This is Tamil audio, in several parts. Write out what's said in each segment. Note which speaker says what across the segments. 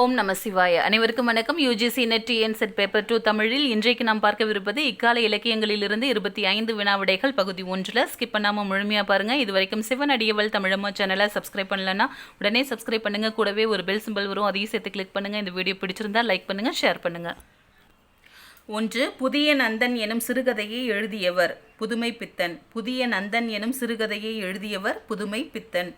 Speaker 1: ஓம் நம சிவாய. அனைவருக்கும் வணக்கம். UGC NET TN paper two தமிழில் இன்றைக்கு நாம் பார்க்கவிருப்பது இக்கால இலக்கியங்களிலிருந்து இருபத்தி ஐந்து வினாவிடைகள் பகுதி ஒன்றில். ஸ்கிப் பண்ணாமல் முழுமையாக பாருங்கள் இது வரைக்கும் சிவன் அடியவள் தமிழம்மா சேனலை சப்ஸ்கிரைப் பண்ணலன்னா உடனே சப்ஸ்கிரைப் பண்ணுங்கள் கூடவே ஒரு பெல் சிம்பிள் வரும். அதையும் சேர்த்து கிளிக் பண்ணுங்கள் இந்த வீடியோ பிடிச்சிருந்தா லைக் பண்ணுங்கள் ஷேர் பண்ணுங்கள் ஒன்று புதிய நந்தன் எனும் சிறுகதையை எழுதியவர். புதுமை பித்தன். புதிய நந்தன் எனும் சிறுகதையை எழுதியவர் புதுமை பித்தன்.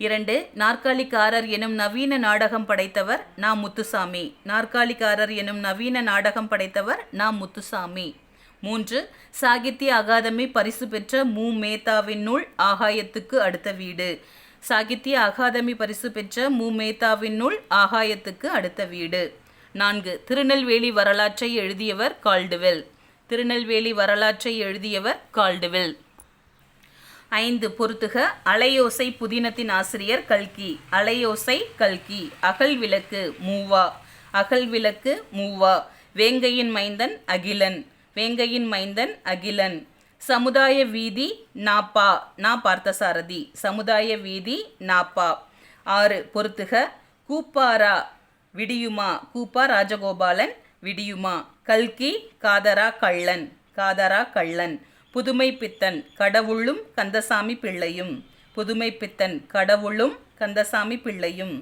Speaker 1: இரண்டு நாற்காலிக்காரர் எனும் நவீன நாடகம் படைத்தவர் நா. முத்துசாமி. நாற்காலிக்காரர் எனும் நவீன நாடகம் படைத்தவர் நா. முத்துசாமி. மூன்று சாகித்ய அகாதமி பரிசு பெற்ற மு. மேத்தாவின் நூல் ஆகாயத்துக்கு அடுத்த வீடு. சாகித்ய அகாதமி பரிசு பெற்ற மு. மேத்தாவின் நூல் ஆகாயத்துக்கு அடுத்த வீடு. நான்கு திருநெல்வேலி வரலாற்றை எழுதியவர் கால்டுவெல். திருநெல்வேலி வரலாற்றை எழுதியவர் கால்டுவெல். ஐந்து பொருத்துக. அலையோசை புதினத்தின் ஆசிரியர் கல்கி. அலையோசை கல்கி. அகல் விளக்கு மூவா. அகல் விளக்கு மூவா. வேங்கையின் மைந்தன் அகிலன். வேங்கையின் மைந்தன் அகிலன். சமுதாய வீதி நாப்பா. நா பார்த்தசாரதி. சமுதாய வீதி நாப்பா. ஆறு பொருத்துக. கூப்பாரா விடியுமா. கூப்பா ராஜகோபாலன் விடியுமா. கல்கி காதரா கள்ளன். காதரா கள்ளன். புதுமை பித்தன் கடவுளும் கந்தசாமி பிள்ளையும். புதுமை பித்தன் கடவுளும் கந்தசாமி பிள்ளையும்.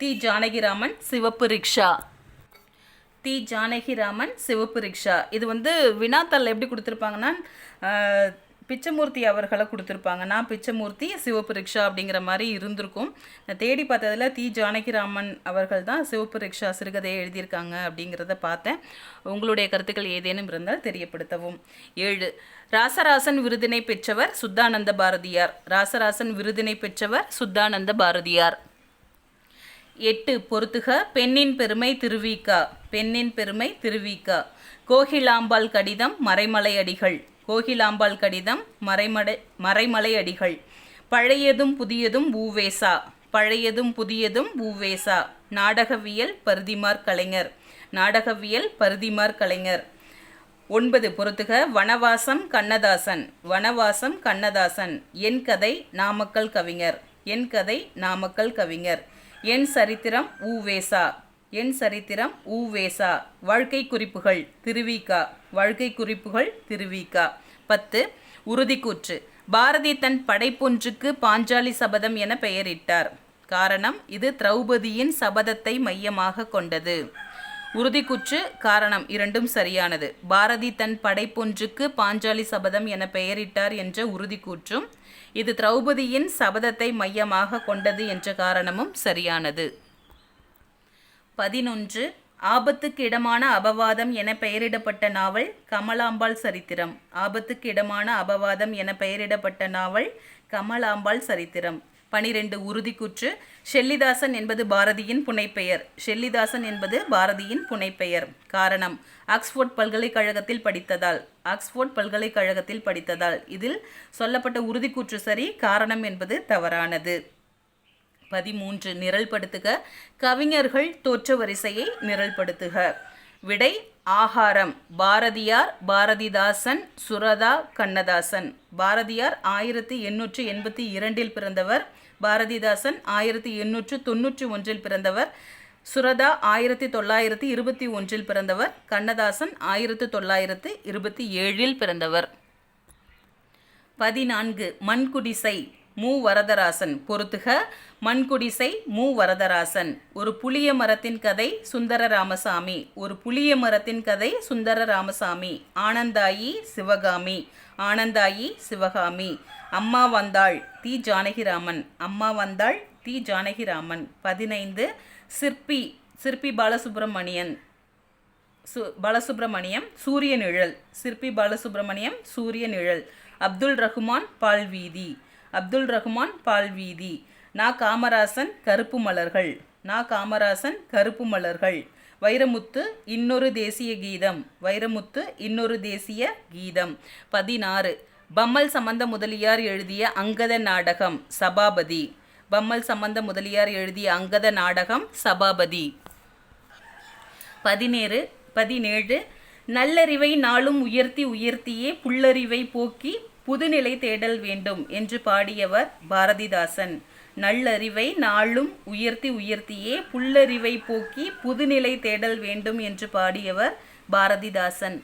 Speaker 1: தி ஜானகிராமன் சிவப்பு ரிக்ஷா. தி ஜானகிராமன் சிவப்பு ரிக்ஷா. இது வந்து வினாத்தல் எப்படி கொடுத்துருப்பாங்கன்னா பிச்சமூர்த்தி அவர்களை கொடுத்துருப்பாங்க. நான் பிச்சமூர்த்தி சிவப்பு ரிக்ஷா அப்படிங்கிற மாதிரி இருந்திருக்கும். நான் தேடி பார்த்ததில் தி. ஜானகிராமன் அவர்கள் தான் சிவப்பு ரிக்ஷா சிறுகதையை எழுதியிருக்காங்க அப்படிங்கிறத பார்த்தேன். உங்களுடைய கருத்துக்கள் ஏதேனும் இருந்தால் தெரியப்படுத்தவும். ஏழு ராசராசன் விருதினை பெற்றவர் சுத்தானந்த பாரதியார். ராசராசன் விருதினை பெற்றவர் சுத்தானந்த பாரதியார். எட்டு பொறுத்துக பெண்ணின் பெருமை திருவிக்கா பெண்ணின் பெருமை திருவிக்கா கோகிலாம்பாள் கடிதம் மறைமலை அடிகள். கோகிலாம்பாள் கடிதம் மறைமடை மறைமலை அடிகள் பழையதும் புதியதும் ஊவேசா. பழையதும் புதியதும் ஊவேசா. நாடகவியல் பருதிமார் கலைஞர். நாடகவியல் பருதிமார் கலைஞர். ஒன்பது பொறுத்துக. வனவாசம் கண்ணதாசன். வனவாசம் கண்ணதாசன். என் கதை நாமக்கல் கவிஞர். என் கதை நாமக்கல் கவிஞர். என் சரித்திரம் ஊவேசா. என் சரித்திரம் ஊவேசா வாழ்க்கை குறிப்புகள் திருவிகா வாழ்க்கை குறிப்புகள் திருவிகா பத்து உறுதிக்கூற்று. பாரதி தன் படைப்பொன்றுக்கு பாஞ்சாலி சபதம் என பெயரிட்டார். காரணம் இது திரௌபதியின் சபதத்தை மையமாக கொண்டது. உறுதிக்குற்று காரணம் இரண்டும் சரியானது. பாரதி தன் படைப்பொன்றுக்கு பாஞ்சாலி சபதம் என பெயரிட்டார் என்ற உறுதிக்கூற்றும் இது திரௌபதியின் சபதத்தை மையமாக கொண்டது என்ற காரணமும் சரியானது. பதினொன்று ஆபத்துக்கு இடமான அபவாதம் என பெயரிடப்பட்ட நாவல் கமலாம்பாள் சரித்திரம். ஆபத்துக்கு இடமான அபவாதம் என பெயரிடப்பட்ட நாவல் கமலாம்பாள் சரித்திரம். பனிரெண்டு உறுதிக்குற்று. ஷெல்லிதாசன் என்பது பாரதியின் புனைப்பெயர். ஷெல்லிதாசன் என்பது பாரதியின் புனைப்பெயர். காரணம் ஆக்ஸ்போர்ட் பல்கலைக்கழகத்தில் படித்ததால். ஆக்ஸ்போர்ட் பல்கலைக்கழகத்தில் படித்ததால். இதில் சொல்லப்பட்ட உறுதிக்கூற்று சரி காரணம் என்பது தவறானது. பதிமூன்று நிரல்படுத்துக. கவிஞர்கள் தோற்ற வரிசையை நிரல்படுத்துக. விடை ஆகாரம். பாரதியார் பாரதிதாசன் சுரதா கண்ணதாசன். பாரதியார் ஆயிரத்தி எண்ணூற்று எண்பத்தி இரண்டில் பிறந்தவர். பாரதிதாசன் ஆயிரத்தி எண்ணூற்று தொண்ணூற்றி ஒன்றில் பிறந்தவர். சுரதா ஆயிரத்தி தொள்ளாயிரத்தி இருபத்தி ஒன்றில் பிறந்தவர். கண்ணதாசன் ஆயிரத்தி தொள்ளாயிரத்து இருபத்தி ஏழில் பிறந்தவர். பதினான்கு. மண்குடிசை. மு வரதராசன் பொறுத்துக. மண்குடிசை மு வரதராசன் ஒரு புளிய மரத்தின் கதை சுந்தர ராமசாமி ஒரு புளிய மரத்தின் கதை சுந்தர ராமசாமி ஆனந்தாயி சிவகாமி. ஆனந்தாயி சிவகாமி. அம்மா வந்தாள் தி ஜானகிராமன். அம்மா வந்தாள் தி ஜானகிராமன். பதினைந்து சிற்பி சிற்பி பாலசுப்ரமணியன். சு பாலசுப்ரமணியம் சூரிய நிழல் சிற்பி பாலசுப்ரமணியம் சூரிய நிழல் அப்துல் ரஹ்மான் பால்வீதி. அப்துல் ரஹ்மான் பால்வீதி. நா காமராசன் கருப்பு மலர்கள். நா காமராசன் கருப்பு மலர்கள். வைரமுத்து இன்னொரு தேசிய கீதம். வைரமுத்து இன்னொரு தேசிய கீதம். பதினாறு. பம்மல் சம்பந்த முதலியார் எழுதிய அங்கத நாடகம் சபாபதி. பம்மல் சம்பந்த முதலியார் எழுதிய அங்கத நாடகம் சபாபதி. பதினேழு. பதினேழு. நல்லறிவை நாளும் உயர்த்தி உயர்த்தியே புல்லறிவை போக்கி புதுநிலை தேடல் வேண்டும் என்று பாடியவர் பாரதிதாசன். நல்லறிவை நாளும் உயர்த்தி உயர்த்தியே புல்லறிவை போக்கி புதுநிலை தேடல் வேண்டும் என்று பாடியவர் பாரதிதாசன்.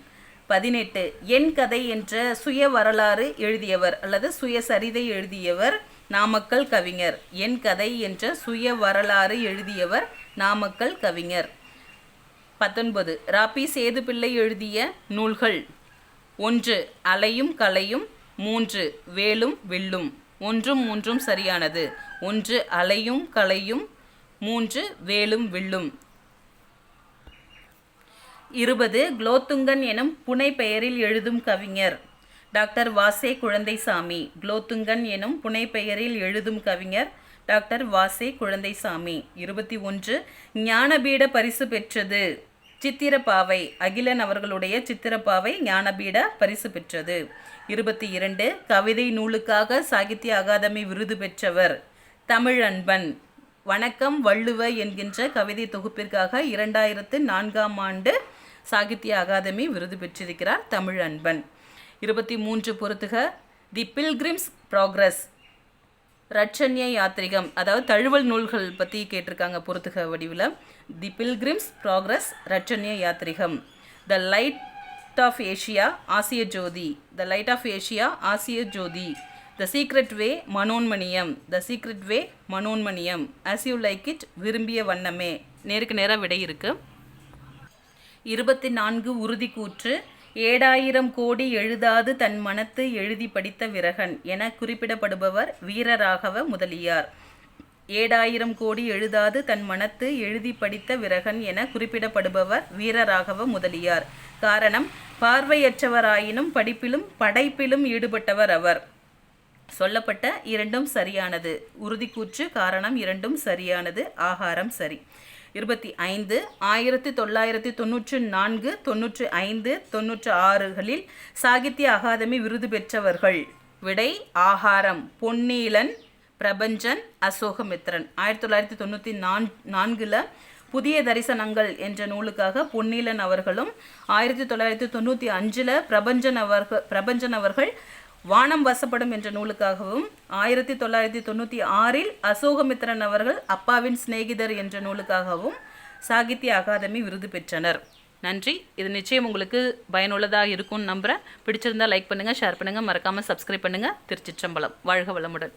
Speaker 1: பதினெட்டு என் கதை என்ற சுய வரலாறு எழுதியவர் அல்லது சுயசரிதை எழுதியவர் நாமக்கல் கவிஞர். என் கதை என்ற சுய வரலாறு எழுதியவர் நாமக்கல் கவிஞர். பத்தொன்பது ராபி சேதுப்பிள்ளை எழுதிய நூல்கள். ஒன்று அலையும் கலையும் மூன்று வேலும் வில்லும். ஒன்றும் மூன்றும் சரியானது. ஒன்று அலையும் கலையும். மூன்று வேலும் வில்லும். இருபது குலோத்துங்கன் எனும் புனை பெயரில் எழுதும் கவிஞர். டாக்டர் வாசே குழந்தைசாமி. குலோத்துங்கன் எனும் புனை பெயரில் எழுதும் கவிஞர் டாக்டர் வாசே குழந்தைசாமி. இருபத்தி ஒன்று ஞானபீட பரிசு பெற்றது. சித்திரப்பாவை அகிலன் அவர்களுடைய சித்திரப்பாவை ஞானபீட பரிசு பெற்றது. இருபத்தி இரண்டு கவிதை நூலுக்காக சாகித்ய அகாதமி விருது பெற்றவர் தமிழன்பன். வணக்கம் வள்ளுவ என்கின்ற கவிதை தொகுப்பிற்காக இரண்டாயிரத்து நான்காம் ஆண்டு சாகித்ய அகாதமி விருது பெற்றிருக்கிறார் தமிழ் அன்பன் இருபத்தி மூன்று பொறுத்துக. The pilgrim's progress. Ratchanya Yatrikam அதாவது தழுவல் நூல்கள் பற்றி கேட்டிருக்காங்க பொறுத்துக வடிவில். The pilgrim's progress Ratchanya Yatrikam the light of Asia Asiya Jothi. The light of Asia Asiya Jothi. The secret way Manonmaniyam. The secret way Manonmaniyam. As you like it விரும்பிய வண்ணமே. நேருக்கு நேராக விடை இருக்குது இருபத்தி நான்கு உறுதி கூற்று ஏழாயிரம் கோடி எழுதாது தன் மனத்து எழுதி படித்த விரகன் என குறிப்பிடப்படுபவர் வீரராகவ முதலியார். ஏழாயிரம் கோடி எழுதாது தன் மனத்து எழுதி படித்த விரகன் என குறிப்பிடப்படுபவர் வீரராகவ முதலியார். காரணம் பார்வையற்றவராயினும் படிப்பிலும் படைப்பிலும் ஈடுபட்டவர் அவர். சொல்லப்பட்ட இரண்டும் சரியானது. உறுதிக்கூற்று காரணம் இரண்டும் சரியானது. ஆகாரம் சரி. இருபத்தி ஐந்து ஆயிரத்தி தொள்ளாயிரத்தி தொண்ணூற்று நான்கு தொண்ணூற்று ஐந்து தொண்ணூற்று ஆறுகளில் சாகித்ய அகாதமி விருது பெற்றவர்கள். விடை ஆகாரம் பொன்னீலன் பிரபஞ்சன் அசோகமித்ரன் ஆயிரத்தி தொள்ளாயிரத்தி தொண்ணூற்றி நான் நான்கில் புதிய தரிசனங்கள் என்ற நூலுக்காக பொன்னீலன் அவர்களும் ஆயிரத்தி தொள்ளாயிரத்தி தொண்ணூற்றி அஞ்சில் பிரபஞ்சன் அவர்கள் பிரபஞ்சன் அவர்கள் வானம் வசப்படும் என்ற நூலுக்காகவும் ஆயிரத்தி தொள்ளாயிரத்தி தொண்ணூற்றி ஆறில் அசோகமித்ரன் அவர்கள் அப்பாவின் சிநேகிதர் என்ற நூலுக்காகவும் சாகித்ய அகாதமி விருது பெற்றனர். நன்றி. இது நிச்சயம் உங்களுக்கு பயனுள்ளதாக இருக்கும்னு நம்புகிறேன் பிடிச்சிருந்தா லைக் பண்ணுங்கள் ஷேர் பண்ணுங்கள் மறக்காமல் சப்ஸ்கிரைப் பண்ணுங்கள் திருச்சிற்றம்பலம். வாழ்க வளமுடன்.